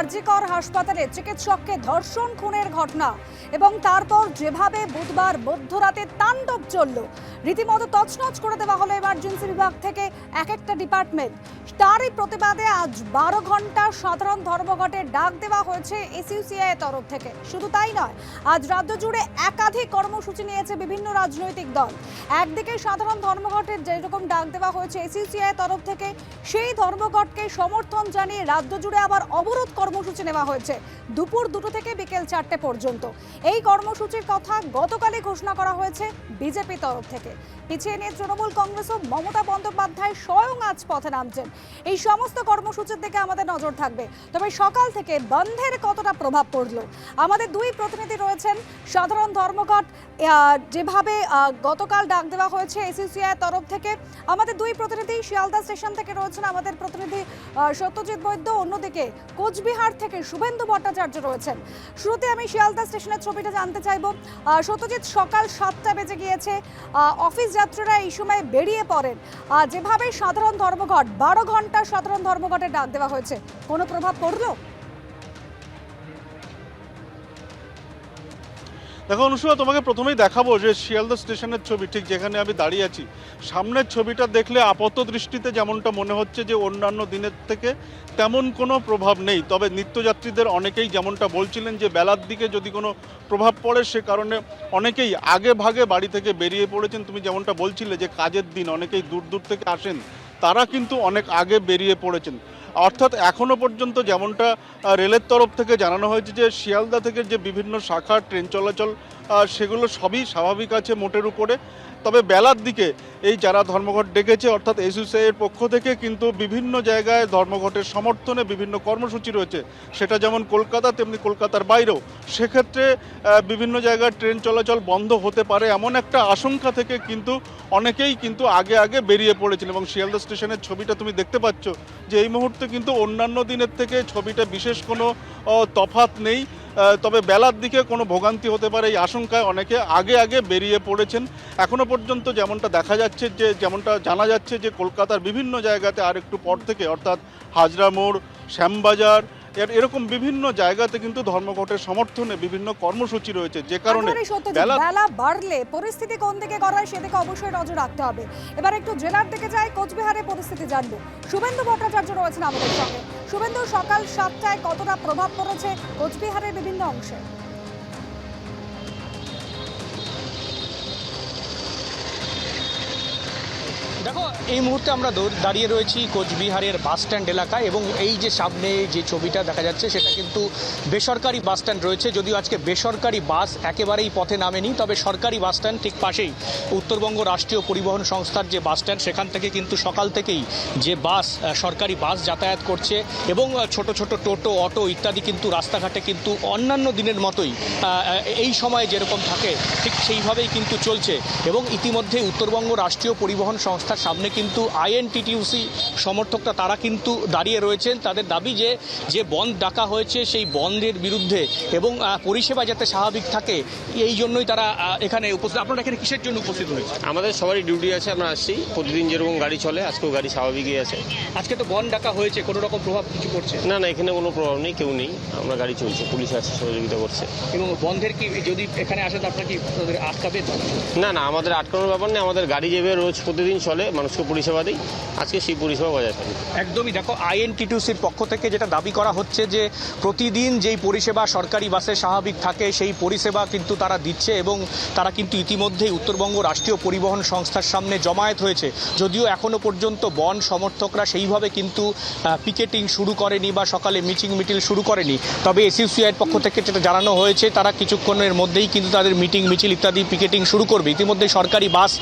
আরজিকর হাসপাতালে চিকিৎসককে ধর্ষণ খুনের ঘটনা এবং তারপর যেভাবে বুধবার মধ্যরাতে তাণ্ডব চলল, রীতিমতো তছনছ করে দেওয়া হলো এমার্জেন্সি বিভাগ থেকে এক একটা ডিপার্টমেন্ট। তারই প্রতিবাদে আজ বারো ঘণ্টা সাধারণ ধর্মঘটের ডাক দেওয়া হয়েছে এসইউসিআই তরফ থেকে। শুধু তাই নয়, আজ রাজ্য জুড়ে একাধিক কর্মসূচি নিয়েছে বিভিন্ন রাজনৈতিক দল। একদিকে সাধারণ ধর্মঘটের যেরকম ডাক দেওয়া হয়েছে এসইউসিআই তরফ থেকে, সেই ধর্মঘটকে সমর্থন জানিয়ে রাজ্য জুড়ে আবার অবরোধ কর্মসূচি নেওয়া হয়েছে দুপুর দুটো থেকে বিকেল চারটে পর্যন্ত। এই কর্মসূচির কথা গতকালই ঘোষণা করা হয়েছে বিজেপি তরফ থেকে। পিছিয়ে নিয়ে তৃণমূল কংগ্রেস ও মমতা বন্দ্যোপাধ্যায় স্বয়ং আজ পথে নামছেন। এই সমস্ত কর্মসূচির দিকে আমাদের নজর থাকবে। তবে সকাল থেকে বন্ধের কতটা প্রভাব পড়ল? আমাদের দুই প্রতিনিধি রয়েছেন, সাধারণ ধর্মঘট যেভাবে গতকাল ডাক দেওয়া হয়েছে এসিসিআই তরফ থেকে। আমাদের দুই প্রতিনিধি শিয়ালদা স্টেশন থেকে রয়েছেন আমাদের প্রতিনিধি সত্যজিৎ বৈদ্য। অন্যদিকে কোচবিহার থেকে শুভেন্দু ভট্টাচার্য রয়েছেন। শুরুতে আমি শিয়ালদা স্টেশনের ছবিটা জানতে চাইব। সত্যজিৎ, সকাল সাতটা বেজে গিয়েছে। অফিস যাত্রীরা এই সময় বেরিয়ে পড়েন। যেভাবে সাধারণ ধর্মঘট বারো ঘণ্টা সাধারণ ধর্মঘটের ডাক দেওয়া হয়েছে। কোনো প্রভাব পড়ল? দেখো অনুষ্কা তোমাকে প্রথমেই দেখাবো যে শিয়ালদা স্টেশনের ছবি, ঠিক যেখানে আমি দাঁড়িয়ে আছি। সামনের ছবিটা দেখলে আপাত দৃষ্টিতে যেমনটা মনে হচ্ছে যে অন্যান্য দিনের থেকে তেমন কোনো প্রভাব নেই। তবে নিত্যযাত্রীদের অনেকেই যেমনটা বলছিলেন যে বেলার দিকে যদি কোনো প্রভাব পড়ে, সে কারণে অনেকেই আগে ভাগে বাড়ি থেকে বেরিয়ে পড়েছেন। তুমি যেমনটা বলছিলে যে কাজের দিন, অনেকেই দূর দূর থেকে আসেন। তারা কিন্তু অনেক আগে বেরিয়ে পড়েছেন। অর্থাৎ এখনও পর্যন্ত যেমনটা রেলের তরফ থেকে জানানো হয়েছে যে, শিয়ালদা থেকে যে বিভিন্ন শাখা ট্রেন চলাচল সেগুলো সবই স্বাভাবিক আছে মোটের উপরে। তবে বেলার দিকে এই যারা ধর্মঘট ডেকেছে, অর্থাৎ এসইউসিআইয়ের পক্ষ থেকে কিন্তু বিভিন্ন জায়গায় ধর্মঘটের সমর্থনে বিভিন্ন কর্মসূচি রয়েছে। সেটা যেমন কলকাতা, তেমনি কলকাতার বাইরেও। সেক্ষেত্রে বিভিন্ন জায়গায় ট্রেন চলাচল বন্ধ হতে পারে এমন একটা আশঙ্কা থেকে কিন্তু অনেকেই কিন্তু আগে আগে বেরিয়ে পড়েছিল। এবং শিয়ালদা স্টেশনের ছবিটা তুমি দেখতে পাচ্ছ যে এই মুহূর্তে কিন্তু অন্যান্য দিনের থেকে ছবিটা বিশেষ কোনো তফাৎ নেই। তবে বেলার দিকে কোনো ভোগান্তি হতে পারে এই আশঙ্কায় অনেকে আগে আগে বেরিয়ে পড়েছেন। এখনও পর্যন্ত যেমনটা দেখা যাচ্ছে যে, যেমনটা জানা যাচ্ছে যে, কলকাতার বিভিন্ন জায়গাতে আর একটু পর থেকে, অর্থাৎ হাজরা মোড়, শ্যামবাজার এরকম বিভিন্ন জায়গাতে কিন্তু ধর্মঘটের সমর্থনে বিভিন্ন কর্মসূচি রয়েছে যে কারণে বেলা বাড়লে পরিস্থিতি কোন দিকে গড়ায় সেদিকে অবশ্যই নজর রাখতে হবে। এবার একটু জেলার দিকে যাই কোচবিহারে পরিস্থিতি জানব। শুভেন্দু ভট্টাচার্য রয়েছেন আমাদের সঙ্গে। শুভেন্দু সকাল সাতটায় কতটা প্রভাব পড়েছে কোচবিহারের বিভিন্ন অংশে? দেখো, এই মুহূর্তে আমরা দৌড়- দাঁড়িয়ে রয়েছি কোচবিহারের বাসস্ট্যান্ড এলাকায় এবং এই যে সামনে যে ছবিটা দেখা যাচ্ছে, সেটা কিন্তু বেসরকারি বাস স্ট্যান্ড রয়েছে। যদিও আজকে বেসরকারি বাস একেবারেই পথে নামেনি, তবে সরকারি বাসস্ট্যান্ড ঠিক পাশেই উত্তরবঙ্গ রাষ্ট্রীয় পরিবহন সংস্থার যে বাসস্ট্যান্ড সেখান থেকে কিন্তু সকাল থেকেই যে বাস সরকারি বাস যাতায়াত করছে এবং ছোট ছোট টোটো, অটো ইত্যাদি কিন্তু রাস্তাঘাটে কিন্তু অন্যান্য দিনের মতোই এই সময় যেরকম থাকে, ঠিক সেইভাবেই কিন্তু চলছে। এবং ইতিমধ্যে উত্তরবঙ্গ রাষ্ট্রীয় পরিবহন সংস্থার সামনে কিন্তু আইএনটিটিউসি সমর্থকরা তারা কিন্তু দাঁড়িয়ে রয়েছেন। তাদের দাবি যে যে বন্ধ ডাকা হয়েছে সেই বন্ধের বিরুদ্ধে এবং পরিষেবা যাতে স্বাভাবিক থাকে এই জন্যই তারা এখানে উপস্থিত। আপনারা এখানে কিসের জন্য উপস্থিত হয়েছে আমাদের সবারই ডিউটি আছে আমরা আসছি। প্রতিদিন যেরকম গাড়ি চলে আজকেও গাড়ি স্বাভাবিকই আছে। আজকে তো বন্ধ ডাকা হয়েছে কোনো রকম প্রভাব কিছু পড়ছে? না না এখানে কোনো প্রভাব নেই কেউ নেই। আমরা গাড়ি চলছে পুলিশ আছে সহযোগিতা করছে। এবং বন্ধের কি যদি এখানে আসেন আপনারা কি তাদের আটকাবেন? না না আমাদের আটকানোর ব্যাপার নেই। আমাদের গাড়ি যেভাবে রোজ প্রতিদিন চলে মানুষকে পরিষেবা দিই। আজকে সেই পরিষেবা বজায় থাকবে একদমই। দেখো, আইএনটিটিউসির পক্ষ থেকে যেটা দাবি করা হচ্ছে যে, প্রতিদিন যেই পরিষেবা সরকারি বাসে স্বাভাবিক থাকে, সেই পরিষেবা কিন্তু তারা দিচ্ছে এবং তারা কিন্তু ইতিমধ্যেই উত্তরবঙ্গ রাষ্ট্রীয় পরিবহন সংস্থার সামনে জমায়েত হয়েছে। যদিও এখনও পর্যন্ত বন সমর্থকরা সেইভাবে কিন্তু পিকেটিং শুরু করেনি বা সকালে মিটিং মিটিল শুরু করেনি। তবে এসইউসিআইয়ের পক্ষ থেকে যেটা জানানো হয়েছে, তারা কিছুক্ষণের মধ্যেই কিন্তু তাদের মিটিং, মিছিল ইত্যাদি পিকেটিং শুরু করবে। ইতিমধ্যে সরকারি বাস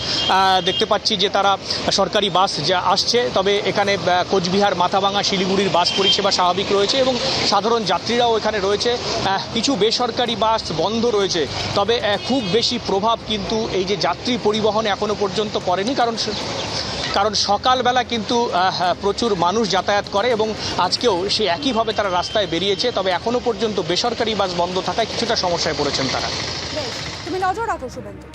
দেখতে পাচ্ছি যে তারা সরকারি বাস যা আসছে, তবে এখানে কোচবিহার মাথাভাঙা শিলিগুড়ির বাস পরিষেবা স্বাভাবিক রয়েছে এবং সাধারণ যাত্রীরাও এখানে রয়েছে। কিছু বেসরকারি বাস বন্ধ রয়েছে, তবে খুব বেশি প্রভাব কিন্তু এই যে যাত্রী পরিবহনে এখনও পর্যন্ত পড়েনি, কারণ কারণ সকালবেলা কিন্তু প্রচুর মানুষ যাতায়াত করে এবং আজকেও সে একইভাবে তারা রাস্তায় বেরিয়েছে, তবে এখনও পর্যন্ত বেসরকারি বাস বন্ধ থাকায় কিছুটা সমস্যায় পড়েছেন তারা। তুমি নজর রাখো শুভেন্দু।